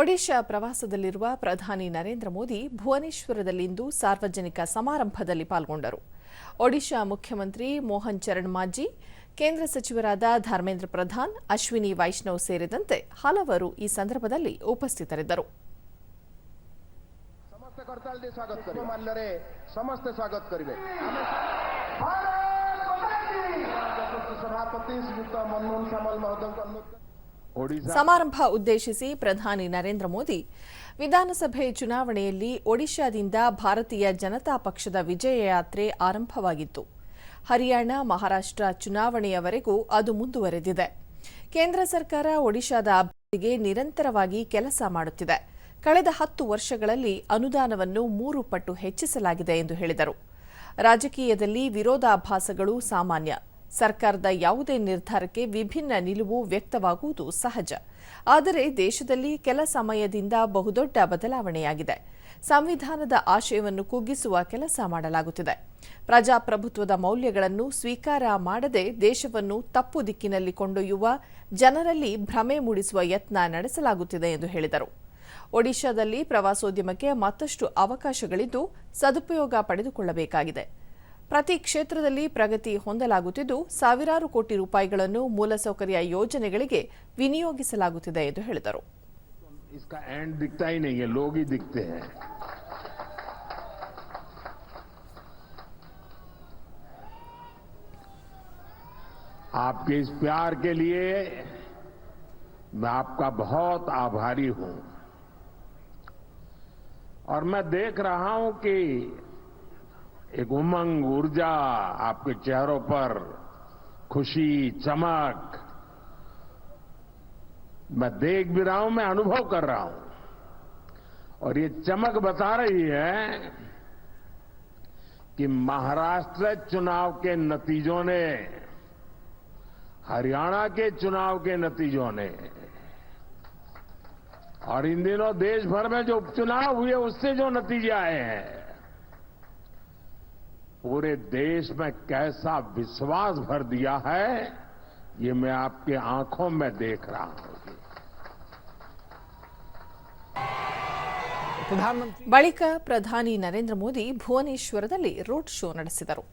ಒಡಿಶಾ ಪ್ರವಾಸದಲ್ಲಿರುವ ಪ್ರಧಾನಿ ನರೇಂದ್ರ ಮೋದಿ ಭುವನೇಶ್ವರದಲ್ಲಿಂದು ಸಾರ್ವಜನಿಕ ಸಮಾರಂಭದಲ್ಲಿ ಪಾಲ್ಗೊಂಡರು. ಒಡಿಶಾ ಮುಖ್ಯಮಂತ್ರಿ ಮೋಹನ್ ಚರಣ್ ಮಾಜಿ ಕೇಂದ್ರ ಸಚಿವರಾದ ಧರ್ಮೇಂದ್ರ ಪ್ರಧಾನ್ ಅಶ್ವಿನಿ ವೈಷ್ಣವ್ ಸೇರಿದಂತೆ ಹಲವರು ಈ ಸಂದರ್ಭದಲ್ಲಿ ಉಪಸ್ಥಿತರಿದ್ದರು. ಸಭಾಪತಿ ಸಮಾರಂಭ ಉದ್ದೇಶಿಸಿ ಪ್ರಧಾನಿ ನರೇಂದ್ರ ಮೋದಿ, ವಿಧಾನಸಭೆ ಚುನಾವಣೆಯಲ್ಲಿ ಒಡಿಶಾದಿಂದ ಭಾರತೀಯ ಜನತಾ ಪಕ್ಷದ ವಿಜಯ ಯಾತ್ರೆ ಆರಂಭವಾಗಿತ್ತು. ಹರಿಯಾಣ, ಮಹಾರಾಷ್ಟ್ರ ಚುನಾವಣೆಯವರೆಗೂ ಅದು ಮುಂದುವರೆದಿದೆ. ಕೇಂದ್ರ ಸರ್ಕಾರ ಒಡಿಶಾದ ಅಭಿವೃದ್ಧಿಗೆ ನಿರಂತರವಾಗಿ ಕೆಲಸ ಮಾಡುತ್ತಿದೆ. ಕಳೆದ ಹತ್ತು ವರ್ಷಗಳಲ್ಲಿ ಅನುದಾನವನ್ನು ಮೂರು ಪಟ್ಟು ಹೆಚ್ಚಿಸಲಾಗಿದೆ ಎಂದು ಹೇಳಿದರು. ರಾಜಕೀಯದಲ್ಲಿ ವಿರೋಧಾಭಾಸಗಳು ಸಾಮಾನ್ಯ. ಸರ್ಕಾರದ ಯಾವುದೇ ನಿರ್ಧಾರಕ್ಕೆ ವಿಭಿನ್ನ ನಿಲುವು ವ್ಯಕ್ತವಾಗುವುದು ಸಹಜ. ಆದರೆ ದೇಶದಲ್ಲಿ ಕೆಲ ಸಮಯದಿಂದ ಬಹುದೊಡ್ಡ ಬದಲಾವಣೆಯಾಗಿದೆ. ಸಂವಿಧಾನದ ಆಶಯವನ್ನು ಕುಗ್ಗಿಸುವ ಕೆಲಸ ಮಾಡಲಾಗುತ್ತಿದೆ. ಪ್ರಜಾಪ್ರಭುತ್ವದ ಮೌಲ್ಯಗಳನ್ನು ಸ್ವೀಕಾರ ಮಾಡದೆ ದೇಶವನ್ನು ತಪ್ಪು ದಿಕ್ಕಿನಲ್ಲಿ ಕೊಂಡೊಯ್ಯುವ ಜನರಲ್ಲಿ ಭ್ರಮೆ ಮೂಡಿಸುವ ಯತ್ನ ನಡೆಸಲಾಗುತ್ತಿದೆ ಎಂದು ಹೇಳಿದರು. ಒಡಿಶಾದಲ್ಲಿ ಪ್ರವಾಸೋದ್ಯಮಕ್ಕೆ ಮತ್ತಷ್ಟು ಅವಕಾಶಗಳಿದ್ದು ಸದುಪಯೋಗ ಪಡೆದುಕೊಳ್ಳಬೇಕಾಗಿದೆ. ಪ್ರತಿ ಕ್ಷೇತ್ರದಲ್ಲಿ ಪ್ರಗತಿ ಹೊಂದಲಾಗುತ್ತಿದ್ದು ಸಾವಿರಾರು ಕೋಟಿ ರೂಪಾಯಿಗಳನ್ನು ಮೂಲಸೌಕರ್ಯ ಯೋಜನೆಗಳಿಗೆ ವಿನಿಯೋಗಿಸಲಾಗುತ್ತಿದೆ ಎಂದು ಹೇಳಿದರು इसका एंड दिखता ही नहीं है लोग ही दिखते हैं आपके इस प्यार के लिए मैं आपका बहुत आभारी हूं और मैं देख रहा हूं कि एक उमंग ऊर्जा आपके चेहरों पर खुशी, चमक। मैं देख भी रहा हूँ, मैं अनुभव कर रहा हूँ। और ये चमक बता रही है कि महाराष्ट्र चुनाव के नतीजों ने, हरियाणा के चुनाव के नतीजों ने, और इन दिनों देश भर में जो उपचुनाव हुए, उससे जो नतीजे आए हैं पूरे देश में कैसा विश्वास भर दिया है ये मैं आपके आंखों में देख रहा हूं ಪ್ರಧಾನಮಂತ್ರಿ ಬಳಿಕ ಪ್ರಧಾನಿ ನರೇಂದ್ರ ಮೋದಿ ಭುವನೇಶ್ವರದಲ್ಲಿ ರೋಡ್ ಶೋ ನಡೆಸಿದರು